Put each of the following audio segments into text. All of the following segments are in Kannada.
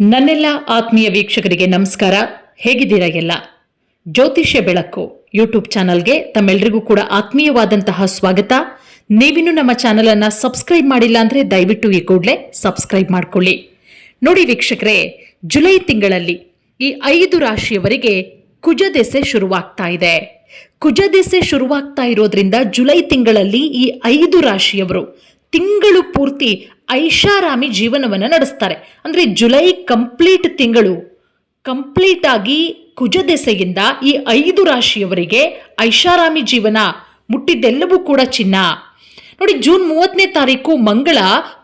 ನನ್ನೆಲ್ಲ ಆತ್ಮೀಯ ವೀಕ್ಷಕರಿಗೆ ನಮಸ್ಕಾರ. ಹೇಗಿದ್ದೀರಾ ಎಲ್ಲ? ಜ್ಯೋತಿಷ್ಯ ಬೆಳಕು ಯೂಟ್ಯೂಬ್ ಚಾನಲ್ಗೆ ತಮ್ಮೆಲ್ಲರಿಗೂ ಕೂಡ ಆತ್ಮೀಯವಾದಂತಹ ಸ್ವಾಗತ. ನೀವಿನ್ನೂ ನಮ್ಮ ಚಾನಲ್ ಅನ್ನ ಸಬ್ಸ್ಕ್ರೈಬ್ ಮಾಡಿಲ್ಲ ಅಂದ್ರೆ ದಯವಿಟ್ಟು ಈ ಕೂಡಲೇ ಸಬ್ಸ್ಕ್ರೈಬ್ ಮಾಡ್ಕೊಳ್ಳಿ. ನೋಡಿ ವೀಕ್ಷಕರೇ, ಜುಲೈ ತಿಂಗಳಲ್ಲಿ ಈ ಐದು ರಾಶಿಯವರಿಗೆ ಕುಜದೆಸೆ ಶುರುವಾಗ್ತಾ ಇದೆ. ಕುಜದೆಸೆ ಶುರುವಾಗ್ತಾ ಇರೋದ್ರಿಂದ ಜುಲೈ ತಿಂಗಳಲ್ಲಿ ಈ ಐದು ರಾಶಿಯವರು ತಿಂಗಳು ಪೂರ್ತಿ ಐಷಾರಾಮಿ ಜೀವನವನ್ನು ನಡೆಸ್ತಾರೆ. ಅಂದರೆ ಜುಲೈ ಕಂಪ್ಲೀಟ್ ತಿಂಗಳು ಕಂಪ್ಲೀಟ್ ಆಗಿ ಕುಜ ದೆಸೆಯಿಂದ ಈ ಐದು ರಾಶಿಯವರಿಗೆ ಐಷಾರಾಮಿ ಜೀವನ ಮುಟ್ಟಿದ್ದೆಲ್ಲವೂ ಕೂಡ ಚಿನ್ನ. ನೋಡಿ, ಜೂನ್ ಮೂವತ್ತನೇ ತಾರೀಕು ಮಂಗಳ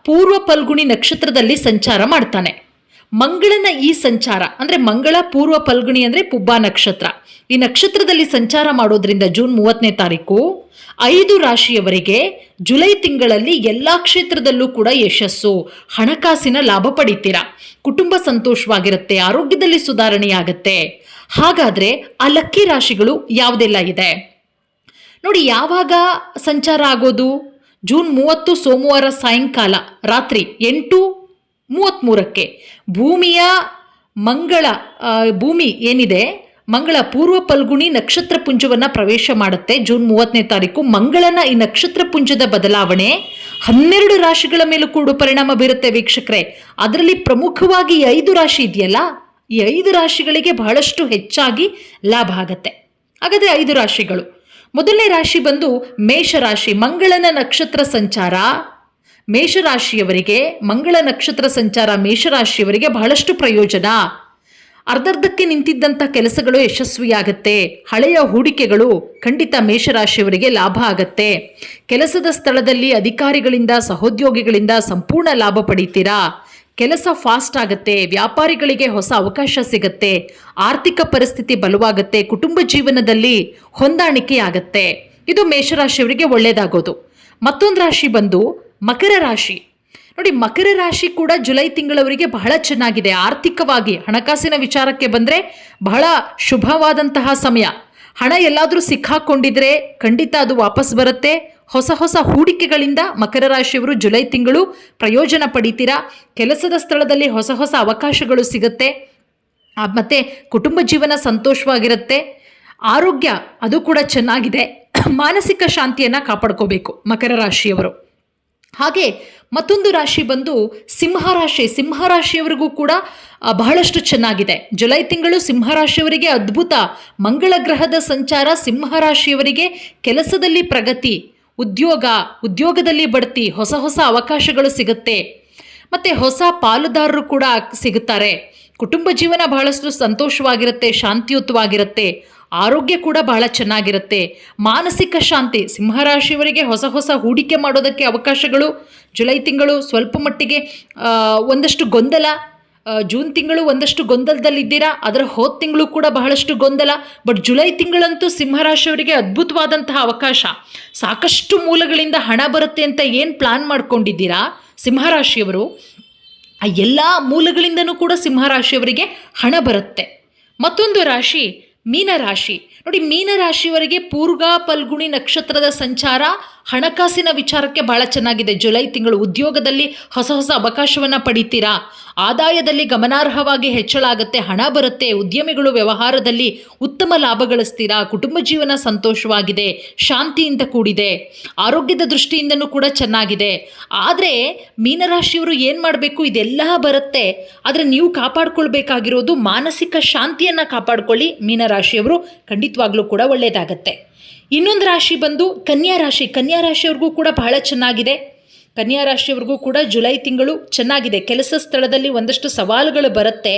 ಪೂರ್ವ ಫಲ್ಗುಣಿ ನಕ್ಷತ್ರದಲ್ಲಿ ಸಂಚಾರ ಮಾಡ್ತಾನೆ. ಮಂಗಳನ ಈ ಸಂಚಾರ, ಅಂದ್ರೆ ಮಂಗಳ ಪೂರ್ವ ಫಲ್ಗುಣಿ ಅಂದ್ರೆ ಪುಬ್ಬ ನಕ್ಷತ್ರ. ಈ ನಕ್ಷತ್ರದಲ್ಲಿ ಸಂಚಾರ ಮಾಡೋದ್ರಿಂದ ಜೂನ್ ಮೂವತ್ತನೇ ತಾರೀಕು, ಐದು ರಾಶಿಯವರಿಗೆ ಜುಲೈ ತಿಂಗಳಲ್ಲಿ ಎಲ್ಲಾ ಕ್ಷೇತ್ರದಲ್ಲೂ ಕೂಡ ಯಶಸ್ಸು, ಹಣಕಾಸಿನ ಲಾಭ ಪಡಿತೀರಾ? ಕುಟುಂಬ ಸಂತೋಷವಾಗಿರುತ್ತೆ, ಆರೋಗ್ಯದಲ್ಲಿ ಸುಧಾರಣೆಯಾಗತ್ತೆ. ಹಾಗಾದ್ರೆ ಆ ಲಕ್ಕಿ ರಾಶಿಗಳು ಯಾವುದೆಲ್ಲ ಇದೆ? ನೋಡಿ, ಯಾವಾಗ ಸಂಚಾರ ಆಗೋದು? ಜೂನ್ ಮೂವತ್ತು ಸೋಮವಾರ ಸಾಯಂಕಾಲ, ರಾತ್ರಿ ಎಂಟು ಮೂವತ್ತ್ಮೂರಕ್ಕೆ ಭೂಮಿಯ ಮಂಗಳ ಭೂಮಿ ಏನಿದೆ? ಮಂಗಳ ಪೂರ್ವ ಪಲ್ಗುಣಿ ನಕ್ಷತ್ರ ಪುಂಜವನ್ನು ಪ್ರವೇಶ ಮಾಡುತ್ತೆ ಜೂನ್ ಮೂವತ್ತನೇ ತಾರೀಕು. ಮಂಗಳನ ಈ ನಕ್ಷತ್ರ ಪುಂಜದ ಬದಲಾವಣೆ ಹನ್ನೆರಡು ರಾಶಿಗಳ ಮೇಲೂ ಕೂಡ ಪರಿಣಾಮ ಬೀರುತ್ತೆ ವೀಕ್ಷಕರೇ. ಅದರಲ್ಲಿ ಪ್ರಮುಖವಾಗಿ ಐದು ರಾಶಿ ಇದೆಯಲ್ಲ, ಈ ಐದು ರಾಶಿಗಳಿಗೆ ಬಹಳಷ್ಟು ಹೆಚ್ಚಾಗಿ ಲಾಭ ಆಗತ್ತೆ. ಹಾಗಾದರೆ ಐದು ರಾಶಿಗಳು. ಮೊದಲನೇ ರಾಶಿ ಬಂದು ಮೇಷರಾಶಿ ಮಂಗಳನ ನಕ್ಷತ್ರ ಸಂಚಾರ. ಮೇಷರಾಶಿಯವರಿಗೆ, ಮಂಗಳ ನಕ್ಷತ್ರ ಸಂಚಾರ ಮೇಷರಾಶಿಯವರಿಗೆ ಬಹಳಷ್ಟು ಪ್ರಯೋಜನ. ಅರ್ಧರ್ಧಕ್ಕೆ ನಿಂತಿದ್ದಂಥ ಕೆಲಸಗಳು ಯಶಸ್ವಿಯಾಗತ್ತೆ. ಹಳೆಯ ಹೂಡಿಕೆಗಳು ಖಂಡಿತ ಮೇಷರಾಶಿಯವರಿಗೆ ಲಾಭ ಆಗತ್ತೆ. ಕೆಲಸದ ಸ್ಥಳದಲ್ಲಿ ಅಧಿಕಾರಿಗಳಿಂದ, ಸಹೋದ್ಯೋಗಿಗಳಿಂದ ಸಂಪೂರ್ಣ ಲಾಭ ಪಡೀತೀರಾ? ಕೆಲಸ ಫಾಸ್ಟ್ ಆಗುತ್ತೆ, ವ್ಯಾಪಾರಿಗಳಿಗೆ ಹೊಸ ಅವಕಾಶ ಸಿಗತ್ತೆ, ಆರ್ಥಿಕ ಪರಿಸ್ಥಿತಿ ಬಲವಾಗತ್ತೆ, ಕುಟುಂಬ ಜೀವನದಲ್ಲಿ ಹೊಂದಾಣಿಕೆ ಆಗತ್ತೆ ಇದು ಮೇಷರಾಶಿಯವರಿಗೆ ಒಳ್ಳೆಯದಾಗೋದು ಮತ್ತೊಂದು ರಾಶಿ ಬಂದು ಮಕರ ರಾಶಿ. ನೋಡಿ, ಮಕರ ರಾಶಿ ಕೂಡ ಜುಲೈ ತಿಂಗಳವರಿಗೆ ಬಹಳ ಚೆನ್ನಾಗಿದೆ. ಆರ್ಥಿಕವಾಗಿ ಹಣಕಾಸಿನ ವಿಚಾರಕ್ಕೆ ಬಂದರೆ ಬಹಳ ಶುಭವಾದಂತಹ ಸಮಯ. ಹಣ ಎಲ್ಲಾದರೂ ಸಿಕ್ಕಾಕೊಂಡಿದ್ರೆ ಖಂಡಿತ ಅದು ವಾಪಸ್ ಬರುತ್ತೆ. ಹೊಸ ಹೊಸ ಹೂಡಿಕೆಗಳಿಂದ ಮಕರ ರಾಶಿಯವರು ಜುಲೈ ತಿಂಗಳು ಪ್ರಯೋಜನ ಪಡಿತೀರಾ? ಕೆಲಸದ ಸ್ಥಳದಲ್ಲಿ ಹೊಸ ಹೊಸ ಅವಕಾಶಗಳು ಸಿಗುತ್ತೆ. ಮತ್ತು ಕುಟುಂಬ ಜೀವನ ಸಂತೋಷವಾಗಿರುತ್ತೆ. ಆರೋಗ್ಯ ಅದು ಕೂಡ ಚೆನ್ನಾಗಿದೆ. ಮಾನಸಿಕ ಶಾಂತಿಯನ್ನು ಕಾಪಾಡ್ಕೋಬೇಕು ಮಕರ ರಾಶಿಯವರು. ಹಾಗೆ ಮತ್ತೊಂದು ರಾಶಿ ಬಂದು ಸಿಂಹರಾಶಿ. ಸಿಂಹರಾಶಿಯವರಿಗೂ ಕೂಡ ಬಹಳಷ್ಟು ಚೆನ್ನಾಗಿದೆ. ಜುಲೈ ತಿಂಗಳು ಸಿಂಹರಾಶಿಯವರಿಗೆ ಅದ್ಭುತ. ಮಂಗಳ ಗ್ರಹದ ಸಂಚಾರ ಸಿಂಹರಾಶಿಯವರಿಗೆ ಕೆಲಸದಲ್ಲಿ ಪ್ರಗತಿ, ಉದ್ಯೋಗ, ಉದ್ಯೋಗದಲ್ಲಿ ಬಡ್ತಿ, ಹೊಸ ಹೊಸ ಅವಕಾಶಗಳು ಸಿಗುತ್ತೆ. ಮತ್ತು ಹೊಸ ಪಾಲುದಾರರು ಕೂಡ ಸಿಗುತ್ತಾರೆ. ಕುಟುಂಬ ಜೀವನ ಬಹಳಷ್ಟು ಸಂತೋಷವಾಗಿರುತ್ತೆ, ಶಾಂತಿಯುತವಾಗಿರುತ್ತೆ. ಆರೋಗ್ಯ ಕೂಡ ಬಹಳ ಚೆನ್ನಾಗಿರುತ್ತೆ. ಮಾನಸಿಕ ಶಾಂತಿ, ಸಿಂಹರಾಶಿಯವರಿಗೆ ಹೊಸ ಹೊಸ ಹೂಡಿಕೆ ಮಾಡೋದಕ್ಕೆ ಅವಕಾಶಗಳು. ಜುಲೈ ತಿಂಗಳು ಸ್ವಲ್ಪ ಮಟ್ಟಿಗೆ ಒಂದಷ್ಟು ಗೊಂದಲ. ಜೂನ್ ತಿಂಗಳು ಒಂದಷ್ಟು ಗೊಂದಲದಲ್ಲಿದ್ದೀರಾ? ಅದರ ಹೋದ ತಿಂಗಳು ಕೂಡ ಬಹಳಷ್ಟು ಗೊಂದಲ. ಬಟ್ ಜುಲೈ ತಿಂಗಳಂತೂ ಸಿಂಹರಾಶಿಯವರಿಗೆ ಅದ್ಭುತವಾದಂತಹ ಅವಕಾಶ. ಸಾಕಷ್ಟು ಮೂಲಗಳಿಂದ ಹಣ ಬರುತ್ತೆ ಅಂತ ಏನು ಪ್ಲಾನ್ ಮಾಡ್ಕೊಂಡಿದ್ದೀರಾ ಸಿಂಹರಾಶಿಯವರು? ಆ, ಎಲ್ಲ ಮೂಲಗಳಿಂದನೂ ಕೂಡ ಸಿಂಹರಾಶಿಯವರಿಗೆ ಹಣ ಬರುತ್ತೆ. ಮತ್ತೊಂದು ರಾಶಿ ಮೀನರಾಶಿ. ನೋಡಿ ಮೀನರಾಶಿಯವರಿಗೆ ಪೂರ್ಗ ಪಲ್ಗುಣಿ ನಕ್ಷತ್ರದ ಸಂಚಾರ ಹಣಕಾಸಿನ ವಿಚಾರಕ್ಕೆ ಬಹಳ ಚೆನ್ನಾಗಿದೆ. ಜುಲೈ ತಿಂಗಳು ಉದ್ಯೋಗದಲ್ಲಿ ಹೊಸ ಹೊಸ ಅವಕಾಶವನ್ನು ಪಡಿತೀರಾ? ಆದಾಯದಲ್ಲಿ ಗಮನಾರ್ಹವಾಗಿ ಹೆಚ್ಚಳ ಆಗುತ್ತೆ, ಹಣ ಬರುತ್ತೆ, ಉದ್ಯಮಿಗಳು ವ್ಯವಹಾರದಲ್ಲಿ ಉತ್ತಮ ಲಾಭ ಗಳಿಸ್ತೀರಾ? ಕುಟುಂಬ ಜೀವನ ಸಂತೋಷವಾಗಿದೆ, ಶಾಂತಿಯಿಂದ ಕೂಡಿದೆ, ಆರೋಗ್ಯದ ದೃಷ್ಟಿಯಿಂದನೂ ಕೂಡ ಚೆನ್ನಾಗಿದೆ. ಆದರೆ ಮೀನರಾಶಿಯವರು ಏನು ಮಾಡಬೇಕು? ಇದೆಲ್ಲ ಬರುತ್ತೆ. ಆದರೆ ನೀವು ಕಾಪಾಡಿಕೊಳ್ಬೇಕಾಗಿರೋದು ಮಾನಸಿಕ ಶಾಂತಿಯನ್ನು ಕಾಪಾಡ್ಕೊಳ್ಳಿ ಮೀನರಾಶಿಯವರು. ಖಂಡಿತವಾಗ್ಲೂ ಕೂಡ ಒಳ್ಳೆಯದಾಗತ್ತೆ ಇನ್ನೊಂದು ರಾಶಿ ಬಂದು ಕನ್ಯಾ ರಾಶಿ. ಕನ್ಯಾ ರಾಶಿಯವ್ರಿಗೂ ಕೂಡ ಬಹಳ ಚೆನ್ನಾಗಿದೆ. ಕನ್ಯಾ ರಾಶಿಯವ್ರಿಗೂ ಕೂಡ ಜುಲೈ ತಿಂಗಳು ಚೆನ್ನಾಗಿದೆ. ಕೆಲಸ ಸ್ಥಳದಲ್ಲಿ ಒಂದಷ್ಟು ಸವಾಲುಗಳು ಬರುತ್ತೆ.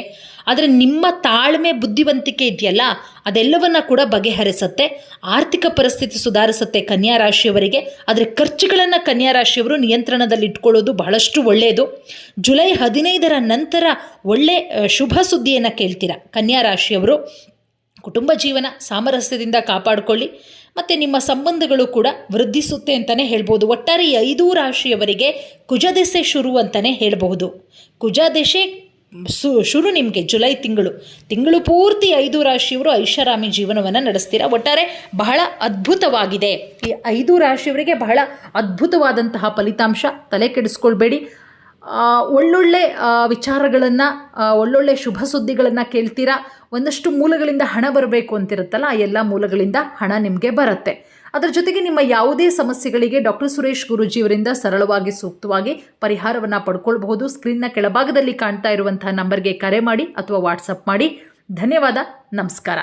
ಆದರೆ ನಿಮ್ಮ ತಾಳ್ಮೆ, ಬುದ್ಧಿವಂತಿಕೆ ಇದೆಯಲ್ಲ, ಅದೆಲ್ಲವನ್ನ ಕೂಡ ಬಗೆಹರಿಸುತ್ತೆ. ಆರ್ಥಿಕ ಪರಿಸ್ಥಿತಿ ಸುಧಾರಿಸುತ್ತೆ ಕನ್ಯಾ ರಾಶಿಯವರಿಗೆ. ಆದರೆ ಖರ್ಚುಗಳನ್ನು ಕನ್ಯಾ ರಾಶಿಯವರು ನಿಯಂತ್ರಣದಲ್ಲಿ ಇಟ್ಕೊಳ್ಳೋದು ಬಹಳಷ್ಟು ಒಳ್ಳೆಯದು ಜುಲೈ ಹದಿನೈದರ ನಂತರ ಒಳ್ಳೆ ಶುಭ ಸುದ್ದಿಯನ್ನು ಕೇಳ್ತೀರಾ ಕನ್ಯಾ ರಾಶಿಯವರು? ಕುಟುಂಬ ಜೀವನ ಸಾಮರಸ್ಯದಿಂದ ಕಾಪಾಡಿಕೊಳ್ಳಿ, ಮತ್ತು ನಿಮ್ಮ ಸಂಬಂಧಗಳು ಕೂಡ ವೃದ್ಧಿಸುತ್ತೆ ಅಂತಲೇ ಹೇಳ್ಬೋದು. ಒಟ್ಟಾರೆ ಈ ಐದೂ ರಾಶಿಯವರಿಗೆ ಕುಜದೆಸೆ ಶುರು ಅಂತಲೇ ಹೇಳಬಹುದು. ಕುಜದೆಸೆ ಸು, ಶುರು ನಿಮಗೆ ಜುಲೈ ತಿಂಗಳು. ತಿಂಗಳು ಪೂರ್ತಿ ಐದು ರಾಶಿಯವರು ಐಷಾರಾಮಿ ಜೀವನವನ್ನು ನಡೆಸ್ತೀರಾ? ಒಟ್ಟಾರೆ ಬಹಳ ಅದ್ಭುತವಾಗಿದೆ. ಈ ಐದು ರಾಶಿಯವರಿಗೆ ಬಹಳ ಅದ್ಭುತವಾದಂತಹ ಫಲಿತಾಂಶ ತಲೆ ಕೆಡಿಸ್ಕೊಳ್ಬೇಡಿ. ಒಳ್ಳೊಳ್ಳೆ ವಿಚಾರಗಳನ್ನು ಒಳ್ಳೊಳ್ಳೆ ಶುಭ ಸುದ್ದಿಗಳನ್ನು ಕೇಳ್ತೀರಾ? ಒಂದಷ್ಟು ಮೂಲಗಳಿಂದ ಹಣ ಬರಬೇಕು ಅಂತಿರುತ್ತಲ್ಲ, ಆ ಎಲ್ಲ ಮೂಲಗಳಿಂದ ಹಣ ನಿಮಗೆ ಬರುತ್ತೆ. ಅದರ ಜೊತೆಗೆ ನಿಮ್ಮ ಯಾವುದೇ ಸಮಸ್ಯೆಗಳಿಗೆ ಡಾಕ್ಟರ್ ಸುರೇಶ್ ಗುರುಜಿಯವರಿಂದ ಸರಳವಾಗಿ, ಸೂಕ್ತವಾಗಿ ಪರಿಹಾರವನ್ನು ಪಡ್ಕೊಳ್ಬಹುದು. ಸ್ಕ್ರೀನ್ನ ಕೆಳಭಾಗದಲ್ಲಿ ಕಾಣ್ತಾ ಇರುವಂತಹ ನಂಬರ್ಗೆ ಕರೆ ಮಾಡಿ ಅಥವಾ ವಾಟ್ಸಪ್ ಮಾಡಿ. ಧನ್ಯವಾದ, ನಮಸ್ಕಾರ.